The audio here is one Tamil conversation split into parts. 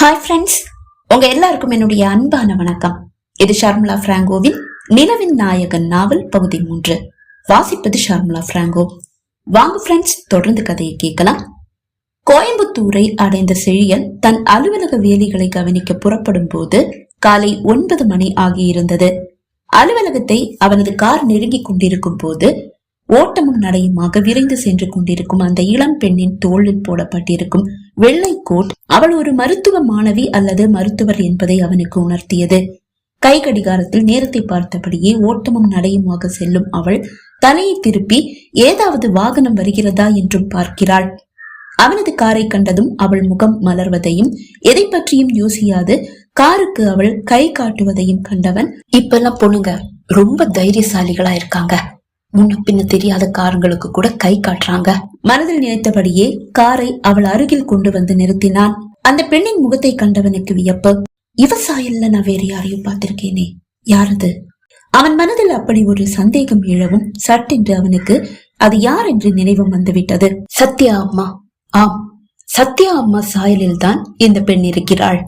ஹாய் ஃப்ரெண்ட்ஸ் உங்க எல்லாருக்கும் என்னுடைய அன்பான வணக்கம். இது ஷர்மிளா பிராங்கோவின் நிலவின் நாயகன் நாவல் பகுதி மூன்று. வாசிப்பது ஷர்மிளா பிராங்கோ. வாங்க ஃப்ரெண்ட்ஸ் தொடர்ந்து கதையை கேட்கலாம். கோயம்புத்தூரை அடைந்த செழியன் தன் அலுவலக வேலைகளை கவனிக்க புறப்படும் போது காலை ஒன்பது மணி ஆகியிருந்தது. அலுவலகத்தை அவனது கார் நெருங்கிக் கொண்டிருக்கும் போது ஓட்டமும் நடையுமாக விரைந்து சென்று கொண்டிருக்கும் அந்த இளம் பெண்ணின் தோளில் போடப்பட்டிருக்கும் வெள்ளை கோட் அவள் ஒரு மருத்துவ மாணவி அல்லது மருத்துவர் என்பதை அவனுக்கு உணர்த்தியது. கை கடிகாரத்தில் நேரத்தை பார்த்தபடியே ஓட்டமும் நடையுமாக செல்லும் அவள் தலையை திருப்பி ஏதாவது வாகனம் வருகிறதா என்றும் பார்க்கிறாள். அவனது காரை கண்டதும் அவள் முகம் மலர்வதையும் எதை பற்றியும் யோசியாது. காருக்கு அவள் கை காட்டுவதையும் கண்டவன் இப்பெல்லாம் பொண்ணுங்க ரொம்ப தைரியசாலிகளா இருக்காங்க. முன்ன பின்ன தெரியாத காரங்களுக்கு கூட கை காட்டுறாங்க. மனதில் நினைத்தபடியே காரை அவள் அருகில் கொண்டு வந்து நிறுத்தினான். அந்த பெண்ணின் முகத்தை கண்டவனுக்கு வியப்பு. இவ நான் வேற யாரையும் பார்த்திருக்கேனே. யாரது? அவன் மனதில் அப்படி ஒரு சந்தேகம் எழவும் சட்டென்று அவனுக்கு அது யார் என்று நினைவும் வந்துவிட்டது. சத்யா அம்மா. ஆம். சத்யா அம்மா சாயலில் தான் இந்த பெண் இருக்கிறாள்.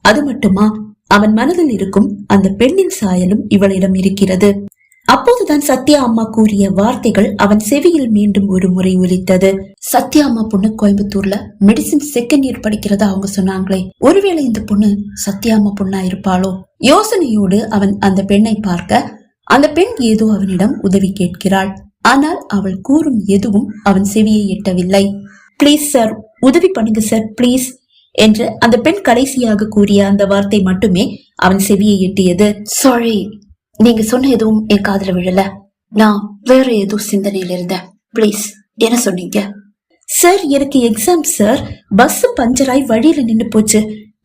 அது மட்டுமா? அவன் மனதில் இருக்கும் அந்த பெண்ணின் சாயலும் இவளிடம் இருக்கிறது. அப்போதுதான் சத்யா அம்மா கூறிய வார்த்தைகள் அவன் செவியில் மீண்டும் ஒரு முறை ஒலித்தது. சத்யா அம்மா பொண்ணு கோயம்புத்தூர்ல மெடிசின் செகண்ட் இயர் படிக்கிறதா அவங்க சொன்னாங்களே. ஒருவேளை இந்த பொண்ணு சத்யா அம்மா பொண்ணா இருப்பாளோ? யோசனையோடு அவன் அந்த பெண்ணை பார்க்க அந்த பெண் ஏதோ அவனிடம் உதவி கேட்கிறாள். ஆனால் அவள் கூறும் எதுவும் அவன் செவியை எட்டவில்லை. ப்ளீஸ் சார் உதவி பண்ணுங்க சார் ப்ளீஸ் என்று அந்த பெண் கடைசியாக கூறிய அந்த வார்த்தை மட்டுமே அவன் செவியை எட்டியது. சாரி நீங்க சொன்ன எதுவும் என் காதல விழல. நான் வேற ஏதோ சிந்தனையில இருந்தேன். ப்ளீஸ் என்ன சொன்னீங்க? சார் எனக்கு எக்ஸாம் சார் பஸ் பஞ்சர் ஆகி வழியில நின்னு போச்சு.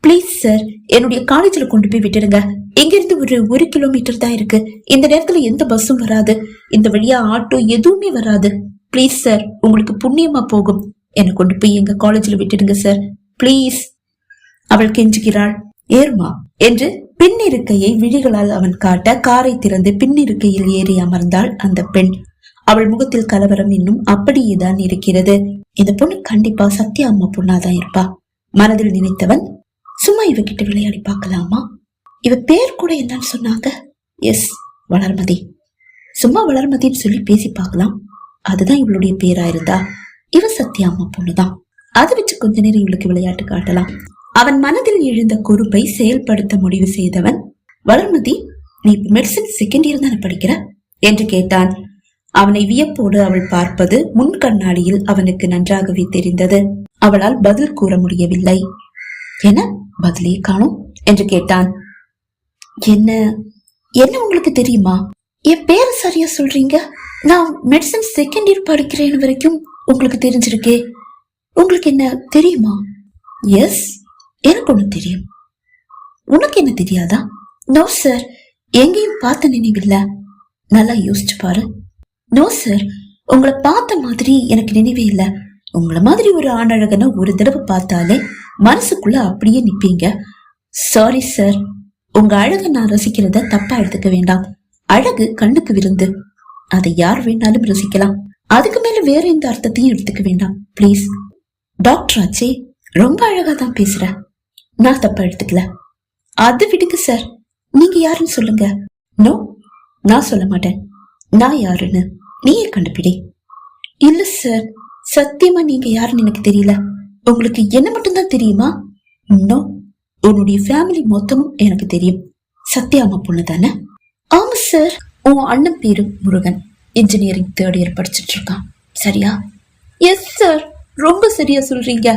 ப்ளீஸ் சார் என்னுடைய காலேஜ்ல கொண்டு போய் விட்டுடுங்க. இங்கிருந்து ஒரு ஒரு கிலோமீட்டர் தான் இருக்கு. இந்த நேரத்துல எந்த பஸ்ஸும் வராது. இந்த வழியா ஆட்டோ எதுவுமே வராது. ப்ளீஸ் சார் உங்களுக்கு புண்ணியமா போகும். என்னை கொண்டு போய் எங்க காலேஜ்ல விட்டுடுங்க சார் ப்ளீஸ் அவள் கெஞ்சுகிறாள். ஏறுமா? என்று பின்னிருக்கையை விழிகளால் அவன் காட்ட காரை திறந்து பின்னிருக்கையில் ஏறி அமர்ந்தாள் அந்த பெண். அவள் முகத்தில் கலவரம் இன்னும் அப்படியேதான் இருக்கிறது. இந்த பொண்ணு கண்டிப்பா சத்யா அம்மா பொண்ணாதான் இருப்பா. மனதில் நினைத்தவன் சும்மா இவகிட்ட விளையாடி பார்க்கலாமா? இவ பேர் கூட என்னன்னு சொன்னாங்க. எஸ் வளர்மதி. சும்மா வளர்மதின்னு சொல்லி பேசி பார்க்கலாம். அதுதான் இவளுடைய பேரா இருந்தா. இவ சத்யா அம்மா பொண்ணுதான். அதை வச்சு கொஞ்ச நேரம் இவளுக்கு விளையாட்டு காட்டலாம். அவன் மனதில் எழுந்த குறுப்பை செயல்படுத்த முடிவு செய்தவன் வளர்மதி நீ மெடிசன் செகண்ட் இயர் தானே படிக்கிற? என்று கேட்டான். அவனை வியப்போடு அவள் பார்ப்பது முன் கண்ணாடியில் அவனுக்கு நன்றாகவே தெரிந்தது. அவளால் பதில் கூற முடியவில்லை. என்ன? பதிலே காணும்? என்று கேட்டான். என்ன? என்ன உங்களுக்கு தெரியுமா? என் பேர் சரியா சொல்றீங்க? நான் மெடிசன் செகண்ட் இயர் படிக்கிறேன் வரைக்கும் உங்களுக்கு தெரிஞ்சிருக்கே. உங்களுக்கு என்ன தெரியுமா? எஸ் எனக்கு ஒண்ணு தெரியும். உனக்கு என்ன தெரியாதா? நோ சார் எங்கேயும் பார்த்த நினைவில்ல. நல்லா யோசிச்சு பாரு. நோ சார் உங்களை பார்த்த மாதிரி எனக்கு நினைவே இல்ல. உங்களை மாதிரி ஒரு ஆணழகனை ஒரு தடவை பார்த்தாலே மனசுக்குள்ள அப்படியே நிப்பீங்க. சாரி சார் உங்க அழகை நான் ரசிக்கிறத தப்பா எடுத்துக்க வேண்டாம். அழகு கண்ணுக்கு விருந்து. அதை யார் வேணாலும் ரசிக்கலாம். அதுக்கு மேல வேற எந்த அர்த்தத்தையும் எடுத்துக்க வேண்டாம். ப்ளீஸ் டாக்டர் ஆச்சே ரொம்ப அழகா தான் பேசுற. நான் தப்பா எடுத்துக்கல. அது விடுங்க சார் நீங்க யாருன்னு சொல்லுங்க. நோ நான் சொல்ல மாட்டேன். நான் யாருன்னு? நீயே கண்டுபிடி. இல்ல சார் சத்தியமா நீங்க யாருன்னு எனக்கு தெரியல. உங்களுக்கு என்ன மட்டும்தான் தெரியுமா? நோ உன்னுடைய ஃபேமிலி மொத்தமும் எனக்கு தெரியும். சத்யாமா பொண்ணு தானே? ஆமா சார் உன் அண்ணன் பேரு முருகன். இன்ஜினியரிங் தேர்ட் இயர் படிச்சுட்டு இருக்கான். சரியா? எஸ் சார் ரொம்ப சரியா சொல்றீங்க.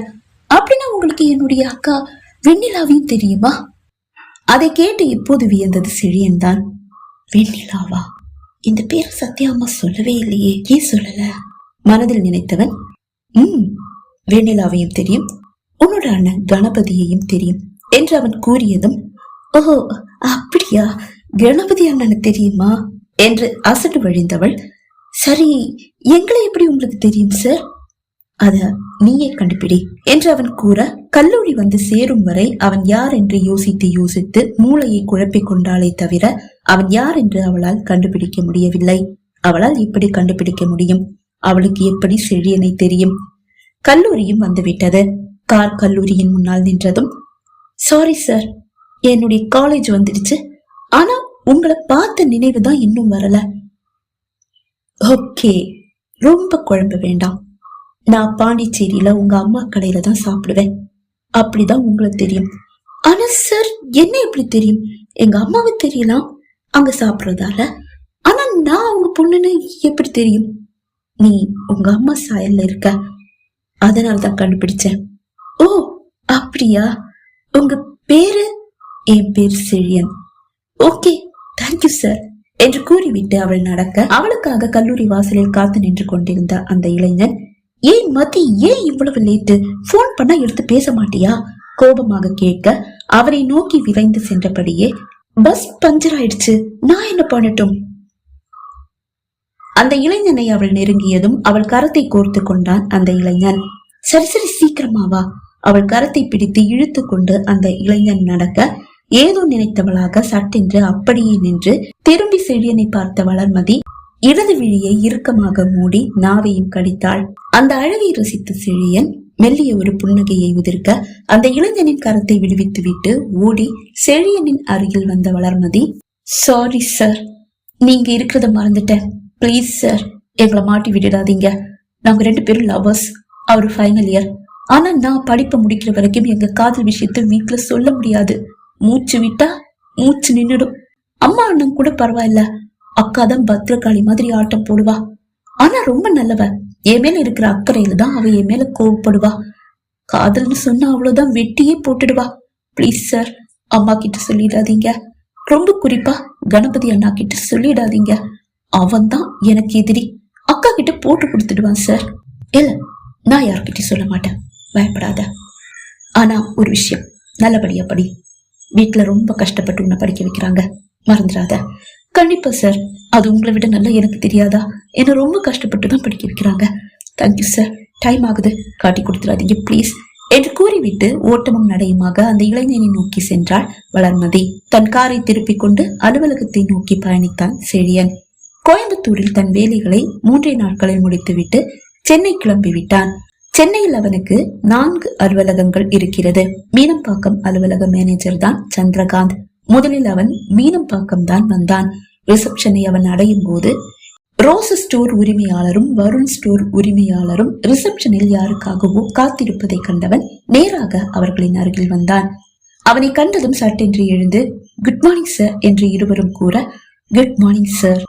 அப்படின்னா உங்களுக்கு என்னுடைய அக்கா வெண்ணிலாவையும் தெரியுமா? அதை கேட்டு இப்போது வியந்தது செழியன் தான் வெண்ணிலாவா? இந்த பேர் சத்யா அம்மா சொல்லவே இல்லையே. ஏன் சொல்லல? மனதில் நினைத்தவன் உம் வெண்ணிலாவையும் தெரியும். உன்னோட அண்ணன் கணபதியையும் தெரியும். என்று அவன் கூறியதும் ஓஹோ அப்படியா? கணபதி அண்ணனு தெரியுமா? என்று அசடு வழிந்தவள் சரி எங்களை எப்படி உங்களுக்கு தெரியும் சார்? அத நீயே கண்டுபிடி என்று அவன் கூற கல்லூரி வந்து சேரும் வரை அவன் யார் என்று யோசித்து யோசித்து மூளையை குழப்பிக் கொண்டாலே தவிர அவன் யார் என்று அவளால் கண்டுபிடிக்க முடியவில்லை. அவளால் எப்படி கண்டுபிடிக்க முடியும்? அவளுக்கு எப்படி செழியனை தெரியும்? கல்லூரியும் வந்துவிட்டது. கார் கல்லூரியின் முன்னால் நின்றதும் சாரி சார் என்னுடைய காலேஜ் வந்துடுச்சு. ஆனா உங்களை பார்த்த நினைவு தான் இன்னும் வரல. ஓகே ரொம்ப குழம்ப வேண்டாம். நான் பாண்டிச்சேரியில உங்க அம்மா கடையில தான் சாப்பிடுவேன். அப்படிதான் உங்களுக்கு தெரியும். ஆனா சார் என்ன எப்படி தெரியும்? எங்க அம்மாவை தெரியலாம் அங்க சாப்பிடுறதால. ஆனா நான் அவங்க பொண்ணுன்னு எப்படி தெரியும்? நீ உங்க அம்மா சாயல்ல இருக்க. அதனால தான் கண்டுபிடிச்சேன். ஓ அப்படியா? உங்க பேரு? என் பேர் செழியன். ஓகே தேங்க்யூ சார் என்று கூறிவிட்டு அவள் நடக்க அவளுக்காக கல்லூரி வாசலில் காத்து நின்று கொண்டிருந்த அந்த இளைஞன் ஏன் மதி ஏன் இவ்வளவு லேட்டு போன் பண்ணா எடுத்து பேச மாட்டியா? கோபமாக கேட்க அவரை நோக்கி விரைந்து சென்றபடியே பஸ் பஞ்சர் ஆயிடுச்சு. நான் என்ன பண்ணட்டும்? அந்த இளைஞனை அவள் நெருங்கியதும் அவள் கரத்தை கோர்த்து கொண்டான் அந்த இளைஞன். சரி சரி சீக்கிரமாவா அவள் கரத்தை பிடித்து இழுத்து கொண்டு அந்த இளைஞன் நடக்க ஏதோ நினைத்தவளாக சட்டென்று அப்படியே நின்று திரும்பி செழியனை பார்த்த வளர்மதி இடது விழியை இறுக்கமாக மூடி நாவையும் கடித்தாள். அந்த அழகை ரசித்த செழியன் மெல்லிய ஒரு புன்னகையை உதிர்க்க அந்த இளைஞனின் கரத்தை விடுவித்துவிட்டு ஓடி செழியனின் அருகில் வந்த வளர்மதி சாரி சார் நீங்க இருக்கிறத மறந்துட்டேன். ப்ளீஸ் சார் எங்களை மாட்டி விட்டுடாதீங்க. நாங்க ரெண்டு பேரும் லவர்ஸ் அவர் ஃபைனல் இயர் ஆனா நான் படிப்பை முடிக்கிற வரைக்கும் எங்க காதல் விஷயத்த வீட்டுல சொல்ல முடியாது. மூச்சு விட்டா மூச்சு நின்னுடும். அம்மா அண்ணன் கூட பரவாயில்ல. அக்கா தான் பத்ரகாளி மாதிரி ஆட்டம் போடுவா. ஆனா ரொம்ப நல்லவ. என் மேல இருக்கிற அக்கறையில தான் அவ என் மேல கோவப்படுவா. காதல்னு சொன்னா அவ்வளவுதான் வெட்டியே போட்டுடுவா. ப்ளீஸ் சார் அம்மா கிட்ட சொல்லிடாதீங்க. ரொம்ப குறிப்பா கணபதி அண்ணா கிட்ட சொல்லிடாதீங்க. அவன் தான் எனக்கு எதிரி. அக்கா கிட்ட போட்டு கொடுத்துடுவான் சார் இல்ல நான் யார்கிட்ட சொல்ல மாட்டேன். பயப்படாத. ஆனா ஒரு விஷயம். நல்லபடியா படி. வீட்டுல ரொம்ப கஷ்டப்பட்டு உன்னை படிக்க வைக்கிறாங்க. மறந்துடாத. கண்டிப்பா சார் அது உங்களை விட நல்லா எனக்கு தெரியாதா? என்ன ரொம்ப கஷ்டப்பட்டு தான் படிக்க வைக்கிறாங்க தேங்க்யூ சார் டைம் ஆகுது. காட்டி கொடுத்துடாதீங்க ப்ளீஸ் என்று கூறிவிட்டு ஓட்டமும் நடையுமாக அந்த இளைஞனை நோக்கி சென்றாள் வளர்மதி. தன் காரை திருப்பிக் கொண்டு அலுவலகத்தை நோக்கி பயணித்தான் செழியன். கோயம்புத்தூரில் தன் வேலைகளை மூன்றே நாட்களில் முடித்துவிட்டு சென்னை கிளம்பி விட்டான். சென்னையில் அவனுக்கு நான்கு அலுவலகங்கள் இருக்கிறது. மீனம்பாக்கம் அலுவலக மேனேஜர் தான் சந்திரகாந்த். முதலில் அவன் மீனம் தான் வந்தான். ரிசப்ஷனை அவன் அடையும் போது ரோஸ் ஸ்டோர் உரிமையாளரும் வருண் ஸ்டோர் உரிமையாளரும் ரிசப்ஷனில் யாருக்காகவோ காத்திருப்பதை கண்டவன் நேராக அவர்களின் அருகில் வந்தான். அவனை கண்டதும் சட்டென்று எழுந்து குட் மார்னிங் சார் என்று இருவரும் கூற குட் மார்னிங் சார்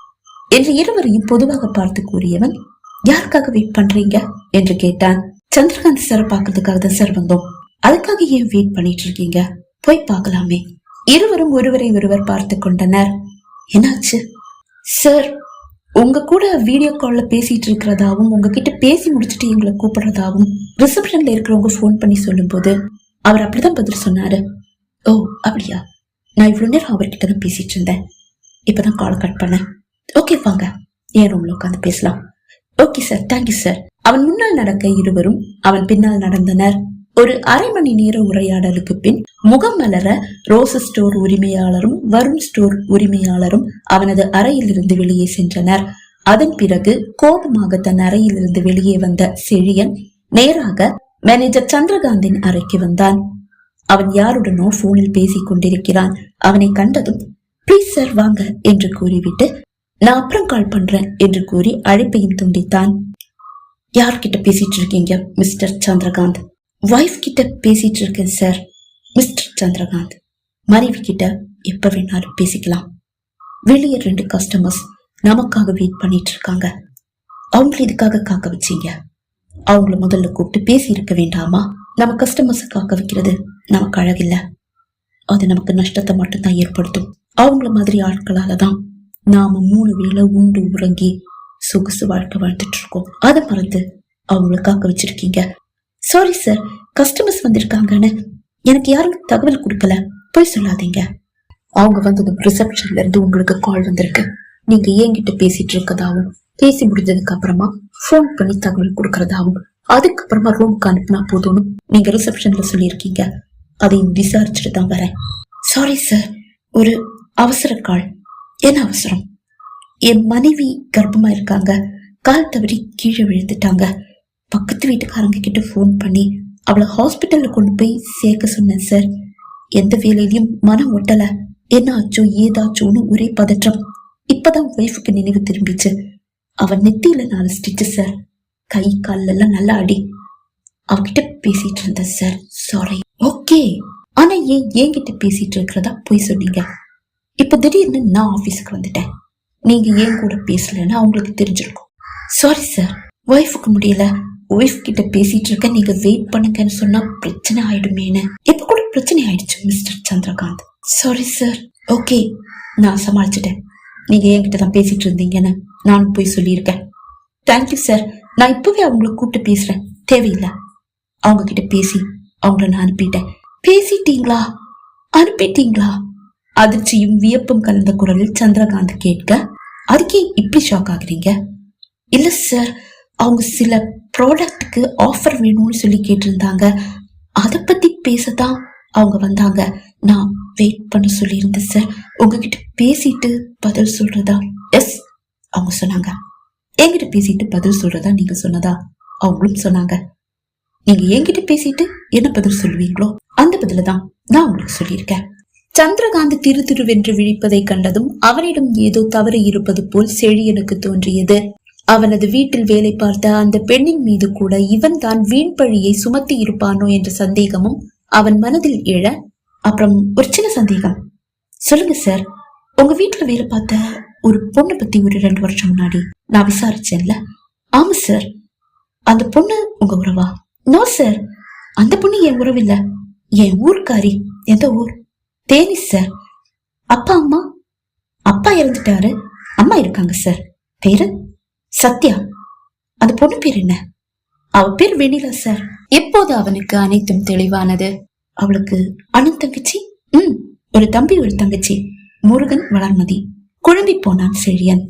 என்று இருவரையும் பொதுவாக பார்த்து கூறியவன் யாருக்காக வெயிட் பண்றீங்க? என்று கேட்டான். சந்திரகாந்த் சார் பார்க்கறதுக்காக தான் சார் வந்தோம். அதுக்காக ஏன் வெயிட் பண்ணிட்டு இருக்கீங்க? போய் பார்க்கலாமே. இருவரும் ஒருவரை ஒருவர் பார்த்து கொண்டனர். என்னாச்சு? சார் உங்க கூட வீடியோ கால்ல பேசிட்டு இருக்கிறதாவும் உங்ககிட்ட பேசி முடிச்சிட்டு எங்களை கூப்பிடுறதாவும் ரிசப்ஷன்ல இருக்கிறவங்க ஃபோன் பண்ணி சொல்லும்போது அவர் அப்படிதான் பதில் சொன்னாரு. ஓ அப்படியா? நான் இவ்வளவு நேரம் அவர்கிட்ட தான் பேசிட்டு இருந்தேன். இப்பதான் கால் கட் பண்ணேன். ஓகே வாங்க. என் ரூம்ல உட்காந்து பேசலாம். ஓகே சார் தேங்க்யூ சார் அவன் முன்னால் நடக்க இருவரும் அவன் பின்னால் நடந்தனர். ஒரு அரை மணி நேர உரையாடலுக்கு பின் முகம் மலர ரோஸ் ஸ்டோர் உரிமையாளரும் வருண் ஸ்டோர் உரிமையாளரும் அவனது அறையிலிருந்து வெளியே சென்றனர். அதன் பிறகு கோபமாக தன் அறையிலிருந்து வெளியே வந்த செழியன் நேராக மேனேஜர் சந்திரகாந்தின் அறைக்கு வந்தான். அவன் யாருடனோ போனில் பேசிக் கொண்டிருக்கிறான். அவனை கண்டதும் ப்ளீஸ் சார் வாங்க என்று கூறிவிட்டு நான் அப்புறம் கால் பண்றேன் என்று கூறி அழைப்பையும் துண்டித்தான். யார்கிட்ட பேசிட்டு இருக்கீங்க மிஸ்டர் சந்திரகாந்த்? வைஃப் கிட்ட பேசிட்டு இருக்கேன் சார் மிஸ்டர் சந்திரகாந்த் மனைவி கிட்ட எப்ப வேணாலும் பேசிக்கலாம். வெளியே ரெண்டு கஸ்டமர்ஸ் நமக்காக வெயிட் பண்ணிட்டு இருக்காங்க. அவங்கள இதுக்காக காக்க வச்சீங்க? அவங்கள முதல்ல கூப்பிட்டு பேசி இருக்க வேண்டாமா? நம்ம கஸ்டமர்ஸை காக்க வைக்கிறது நமக்கு அழகில்ல. அது நமக்கு நஷ்டத்தை மட்டும்தான் ஏற்படுத்தும். அவங்கள மாதிரி ஆட்களால தான் நாம மூணு வேளை உண்டு உறங்கி சொகுசு வாழ்க்கை வாழ்ந்துட்டு இருக்கோம். அதை மறந்து அவங்கள காக்க வச்சிருக்கீங்க. சாரி சார் கஸ்டமர்ஸ் வந்திருக்காங்கன்னு. எனக்கு யாரும் தகவல் கொடுக்கல. போய் சொல்லாதீங்க. அவங்க வந்ததும் ரிசப்ஷன்ல இருந்து உங்களுக்கு கால் வந்திருக்கு. நீங்க என்கிட்ட பேசிட்டு இருக்கதாவும் பேசி முடிஞ்சதுக்கு அப்புறமா ஃபோன் பண்ணி தகவல் கொடுக்கறதாவும் அதுக்கப்புறமா ரூமுக்கு அனுப்புனா போதும்னு நீங்க ரிசப்ஷன்ல சொல்லியிருக்கீங்க. அதையும் விசாரிச்சுட்டு தான் வரேன். சாரி சார் ஒரு அவசர கால் என்ன அவசரம்? என் மனைவி கர்ப்பமா இருக்காங்க. கால் தவறி கீழே விழுந்துட்டாங்க. பக்கத்து வீட்டுக்காரங்க கிட்ட ஃபோன் பண்ணி அவளை ஹாஸ்பிட்டலில் கொண்டு போய் சேர்க்க சொன்னேன் சார் எந்த வேலையிலையும் மனம் ஒட்டலை. என்ன ஆச்சோ ஏதாச்சோன்னு ஒரே பதற்றம். இப்பதான் ஒய்ஃபுக்கு நினைவு திரும்பிச்சு. அவன் நெத்தியில நாலு ஸ்டிச்சு சார் கை கால்ல நல்லா அடி. அவகிட்ட பேசிட்டு இருந்தேன் சார் சாரி ஓகே ஆனா ஏன் என்கிட்ட பேசிட்டு இருக்கிறதா போய் சொன்னீங்க? இப்ப திடீர்னு நான் ஆபீஸ்க்கு வந்துட்டேன். நீங்க ஏன் கூட பேசலன்னு அவங்களுக்கு தெரிஞ்சிருக்கும். சாரி சார் ஒய்ஃபுக்கு முடியல. ஒய்ஃப் கிட்ட பேசிட்டு இருக்க நீங்க வெயிட் பண்ணுங்கன்னு சொன்னா பிரச்சனை ஆயிடுமேன்னு. இப்ப கூட பிரச்சனை ஆயிடுச்சு mister Chandrakant. Sorry sir okay நான் சமாளிச்சிட்டேன். நீங்க என்கிட்ட தான் பேசிட்டு இருந்தீங்கன்னு நானும் போய் சொல்லியிருக்கேன். தேங்க்யூ சார் நான் இப்பவே அவங்கள கூப்பிட்டு பேசுறேன். தேவையில்லை. அவங்க கிட்ட பேசி அவங்கள நான் அனுப்பிட்டேன். பேசிட்டீங்களா? அனுப்பிட்டீங்களா? அதிர்ச்சியும் வியப்பும் கலந்த குரலில் சந்திரகாந்த் கேட்க அதுக்கே இப்படி ஷாக் ஆகுறீங்க? இல்ல சார் அவங்க சில ப்ராடக்ட்டுக்கு ஆஃபர் வேணும்னு சொல்லி கேட்டிருந்தாங்க. அதை பத்தி பேசதான் அவங்க வந்தாங்க. நான் வெயிட் பண்ண சொல்லியிருந்தேன் சார் உங்ககிட்ட பேசிட்டு பதில் சொல்றதா? எஸ் அவங்க சொன்னாங்க. என்கிட்ட பேசிட்டு பதில் சொல்றதா நீங்க சொன்னதா? அவங்களும் சொன்னாங்க. நீங்க என்கிட்ட பேசிட்டு என்ன பதில் சொல்லுவீங்களோ அந்த பதில தான் நான் உங்களுக்கு சொல்லியிருக்கேன். சந்திரகாந்த் திரு திருவென்று விழிப்பதை கண்டதும் அவனிடம் ஏதோ தவறு இருப்பது போல் செழியனுக்கு தோன்றியது. அவனது வீட்டில் வேலை பார்த்த அந்த பெண்ணின் மீது கூட இவன் தான் வீண் பழியை சுமத்தி இருப்பானோ என்ற சந்தேகமும் அவன் மனதில் எழ அப்புறம் ஒரு சின்ன சந்தேகம். சொல்லுங்க சார் உங்க வீட்டுல வேலை பார்த்த ஒரு பொண்ணை பத்தி ஒரு ரெண்டு வருஷம் முன்னாடி நான் விசாரிச்சேன்ல. ஆமா சார் அந்த பொண்ணு உங்க உறவா? நோ சார் அந்த பொண்ணு என் உறவில்ல என் ஊர்க்காரி. எந்த ஊர்? தேனி சார் அப்பா அம்மா? அப்பா இறந்துட்டாரு. அம்மா இருக்காங்க சார் பேரு? சத்யா அந்த பொண்ணு பேர் என்ன? அவ பேர் வெண்ணிலா சார் எப்போது அவனுக்கு அனைத்தும் தெளிவானது? அவளுக்கு அண்ணன் தங்கச்சி ம் ஒரு தம்பி ஒரு தங்கச்சி முருகன் வளர்மதி. குழம்பி போனான் செழியன்.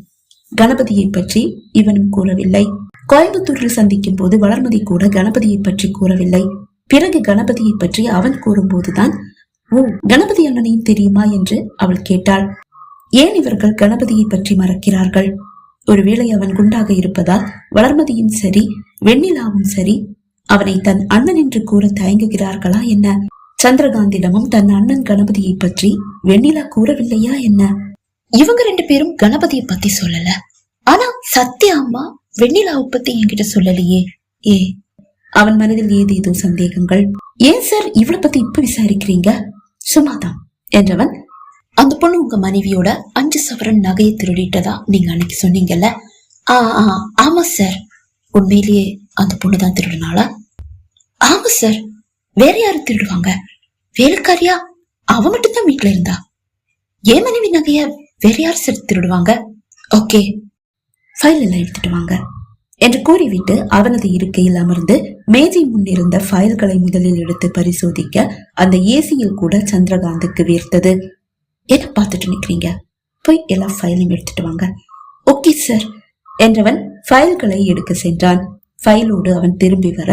கணபதியை பற்றி இவனும் கூறவில்லை. கோயம்புத்தூரில் சந்திக்கும் போது வளர்மதி கூட கணபதியை பற்றி கூறவில்லை. பிறகு கணபதியை பற்றி அவன் கூறும்போதுதான் ஓ கணபதி அண்ணனையும் தெரியுமா? என்று அவள் கேட்டாள். ஏன் இவர்கள் கணபதியை பற்றி மறக்கிறார்கள்? ஒருவேளை அவன் குண்டாக இருப்பதால் வளர்மதியும் சரி வெண்ணிலாவும் சரி அவனை தன் அண்ணன் என்று கூற தயங்குகிறார்களா என்ன? சந்திரகாந்திடமும் தன் அண்ணன் கணபதியை பற்றி வெண்ணிலா கூறவில்லையா என்ன? இவங்க ரெண்டு பேரும் கணபதியை பத்தி சொல்லல. ஆனா சத்யா அம்மா வெண்ணிலாவை பத்தி என்கிட்ட சொல்லலையே. ஏ அவன் மனதில் ஏதேதோ சந்தேகங்கள். ஏன் சார் இவளை பத்தி இப்ப விசாரிக்கிறீங்க? சும்மாதான் என்றவன் அந்த பொண்ணு உங்க மனைவியோட அஞ்சு சவரன் நகையை திருடிட்டதா நீங்க அன்னைக்கு சொன்னீங்கல்ல? ஆ ஆ ஆமா சார் உண்மையிலேயே அந்த பொண்ணு தான் திருடினாளா? ஆமா சார் வேற யாரு திருடுவாங்க? வேலைக்காரியா? அவ மட்டும் தான் வீட்டுல இருந்தா? என் மனைவி நகைய வேற யார் சார் திருடுவாங்க? ஓகே. ஃபைல் எல்லாம் எடுத்துட்டு வாங்க. என்று கூறிவிட்டு அவனது இருக்கையில் அமர்ந்து மேஜை முன்னிருந்த ஃபைல்களை முதலில் எடுத்து பரிசோதிக்க அந்த ஏசியில் கூட சந்திரகாந்துக்கு வீர்த்தது என்ன பார்த்துட்டு நிற்கிறீங்க போய் எல்லா ஃபைலையும் எடுத்துட்டு வாங்க. ஓகே சார் என்றவன் ஃபைல்களை எடுக்க சென்றான். ஃபைலோடு அவன் திரும்பி வர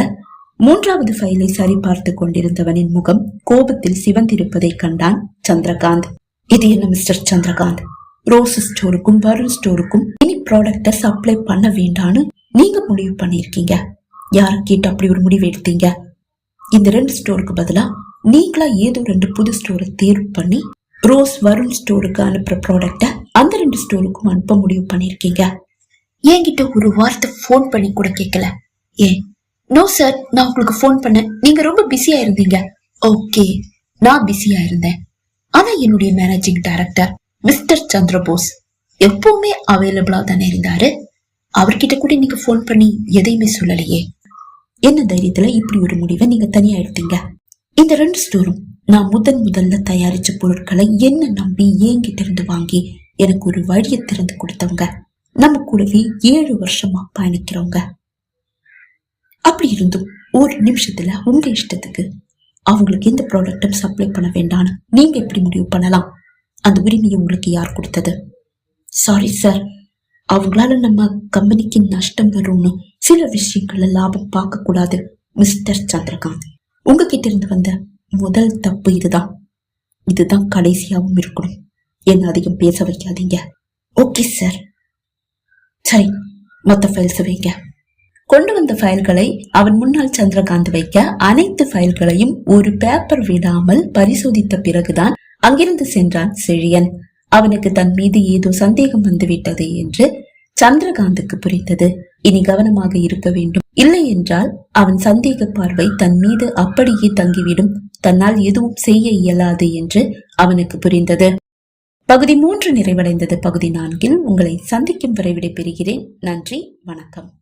மூன்றாவது ஃபைலை சரிபார்த்து கொண்டிருந்தவனின் முகம் கோபத்தில் சிவந்திருப்பதை கண்டான் சந்திரகாந்த். இது என்ன மிஸ்டர் சந்திரகாந்த்? ரோஸ் ஸ்டோருக்கும் வருண் ஸ்டோருக்கும் இனி ப்ராடக்ட சப்ளை பண்ண வேண்டான்னு நீங்க முடிவு பண்ணிருக்கீங்க யார கேட்டு அப்படி ஒரு முடிவு எடுத்தீங்க? இந்த ரெண்டு ஸ்டோருக்கு பதிலா நீங்களா ஏதோ ரெண்டு புது ஸ்டோரை தேர்வு பண்ணி ரோஸ் வருண் ஸ்டோருக்கு அனுப்புற ப்ராடக்ட அந்த ரெண்டு ஸ்டோருக்கும் அனுப்ப முடிவு பண்ணிருக்கீங்க. என்கிட்ட ஒரு வார்த்தை ஃபோன் பண்ணி கூட கேட்கல ஏன்? நோ சார் நான் உங்களுக்கு ஃபோன் பண்ணேன். நீங்க ரொம்ப பிஸியா இருந்தீங்க. ஓகே நான் பிஸியா இருந்தேன். ஆனா என்னுடைய மேனேஜிங் டைரக்டர் மிஸ்டர் சந்திரபோஸ் எப்பவுமே அவைலபிளா தானே இருந்தாரு? அவர்கிட்ட கூட நீங்க ஃபோன் பண்ணி எதையுமே சொல்லலையே. என்ன தைரியத்துல இப்படி ஒரு முடிவை நீங்க தனியா எடுத்தீங்க? இந்த ரெண்டு ஸ்டோரும் நான் முதன் முதல்ல தயாரிச்ச பொருட்களை என்ன நம்பி என்கிட்ட இருந்து வாங்கி எனக்கு ஒரு வழியை திறந்து கொடுத்தவங்க. நம்ம கூடவே ஏழு வருஷமா பயணிக்கிறவங்க. அப்படி இருந்தும் ஒரு நிமிஷத்துல உங்க இஷ்டத்துக்கு அவங்களுக்கு எந்த ப்ராடக்டும் சப்ளை பண்ண வேண்டாம்னு நீங்க எப்படி முடிவு பண்ணலாம்? அந்த உரிமையை உங்களுக்கு யார் கொடுத்தது? சாரி சார் அவங்களால நம்ம கம்பெனிக்கு நஷ்டம் வரும்னு சில விஷயங்கள்ல லாபம் பார்க்க கூடாது மிஸ்டர் சந்திரகாந்த். உங்ககிட்ட இருந்து வந்த முதல் தப்பு இதுதான். இதுதான் கடைசியாவும் இருக்கணும். என்ன அதிகம் பேச வைக்காதீங்க. ஓகே சார் சரி மொத்த ஃபைல்ஸ் வைங்க. கொண்டு வந்த ஃபைல்களை அவன் முன்னால் சந்திரகாந்த் வைக்க அனைத்து ஃபைல்களையும் ஒரு பேப்பர் விடாமல் பரிசோதித்த பிறகுதான் அங்கிருந்து சென்றான் செழியன். அவனுக்கு தன் மீது ஏதோ சந்தேகம் வந்துவிட்டது என்று சந்திரகாந்துக்கு புரிந்தது. இனி கவனமாக இருக்க வேண்டும். இல்லை என்றால் அவன் சந்தேக பார்வை தன் மீது அப்படியே தங்கிவிடும். தன்னால் எதுவும் செய்ய இயலாது என்று அவனுக்கு புரிந்தது. பகுதி மூன்று நிறைவடைந்தது. பகுதி நான்கில் உங்களை சந்திக்கும் வரை விடைபெறுகிறேன். நன்றி. வணக்கம்.